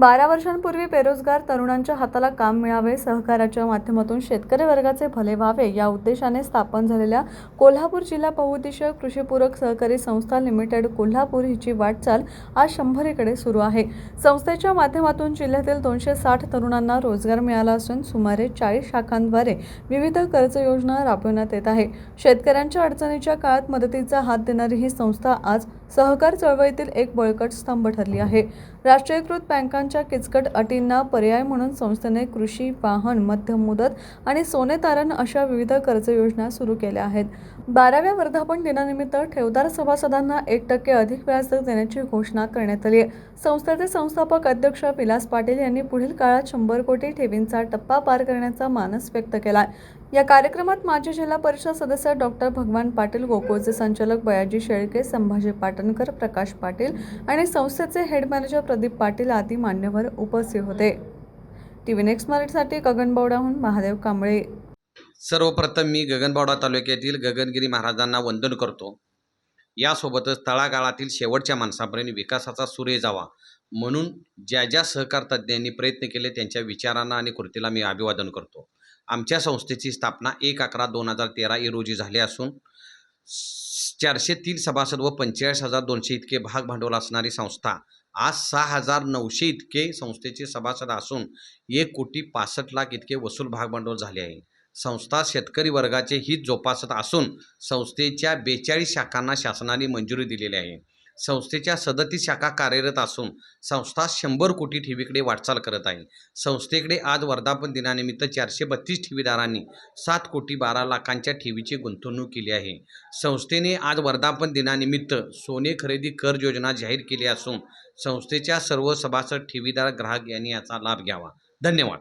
बारा वर्षांपूर्वी बेरोजगार तरुणांच्या हाताला काम मिळावे सहकाराच्या माध्यमातून शेतकरी वर्गाचे भले व्हावे या उद्देशाने स्थापन झालेल्या कोल्हापूर जिल्हा बहुउद्देशीय कृषीपूरक सहकारी संस्था लिमिटेड कोल्हापूर हिची वाटचाल आज शंभरीकडे सुरू आहे. संस्थेच्या माध्यमातून जिल्ह्यातील दोनशे साठ तरुणांना रोजगार मिळाला असून सुमारे चाळीस शाखांद्वारे विविध कर्ज योजना राबविण्यात येत आहे. शेतकऱ्यांच्या अडचणीच्या काळात मदतीचा हात देणारी ही संस्था आज सहकार चळवळीतील एक बळकट स्तंभ ठरली आहे. राष्ट्रीयकृत बँकांच्या किचकट अटींना पर्याय म्हणून संस्थेने कृषी वाहन मध्यम मुदत आणि सोने तारण अशा विविध कर्ज योजना सुरू केल्या आहेत. बाराव्या वर्धापन दिनानिमित्त ठेवदार सभासदांना एक टक्के अधिक व्याजदर देण्याची घोषणा करण्यात आली आहे. संस्थेचे संस्थापक अध्यक्ष विलास पाटील यांनी पुढील काळात शंभर कोटी ठेवींचा टप्पा पार करण्याचा मानस व्यक्त केला या कार्यक्रमात माजी जिल्हा परिषद सदस्य डॉक्टर भगवान पाटील गोकुळचे संचालक बयाजी शेळके संभाजी पाटणकर प्रकाश पाटील आणि संस्थेचे हेड मॅनेजर प्रदीप पाटील आदी मान्यवर उपस्थित होते. टी व्ही नेक्स्ट मराठीसाठी गगनबावडाहून महादेव कांबळे. सर्वप्रथम मी गगनबावडा तालुक्यातील गगनगिरी महाराजांना वंदन करतो. यासोबतच तळागाळातील शेवटच्या माणसापर्यंत विकासाचा सूर्य जावा म्हणून ज्या ज्या सहकार तज्ज्ञांनी प्रयत्न केले त्यांच्या विचारांना आणि कृतीला मी अभिवादन करतो. आमच्या संस्थेची स्थापना एक अकरा दोन हजार तेरा ही रोजी झाली असून चारशे तीन सभासद व पंचेचाळीस हजार दोनशे इतके भाग भांडवल असणारी संस्था आज सहा हजार नऊशे इतके संस्थेचे सभासद असून एक कोटी पासष्ट लाख इतके वसूल भागभांडवल झाले आहे. संस्था शेतकरी वर्गाचे हित जोपासत असून संस्थेच्या बेचाळीस शाखांना शासनाने मंजुरी दिलेली आहे. संस्थेच्या सदतीस शाखा कार्यरत असून संस्था शंभर कोटी ठेवीकडे वाटचाल करत आहे. संस्थेकडे आज वर्धापन दिनानिमित्त चारशे बत्तीस ठेवीदारांनी सात कोटी बारा लाखांच्या ठेवीची गुंतवणूक केली आहे. संस्थेने आज वर्धापन दिनानिमित्त सोने खरेदी कर योजना जाहीर केली असून संस्थेच्या सर्व सभासद ठेवीदार ग्राहक यांनी याचा लाभ घ्यावा. धन्यवाद.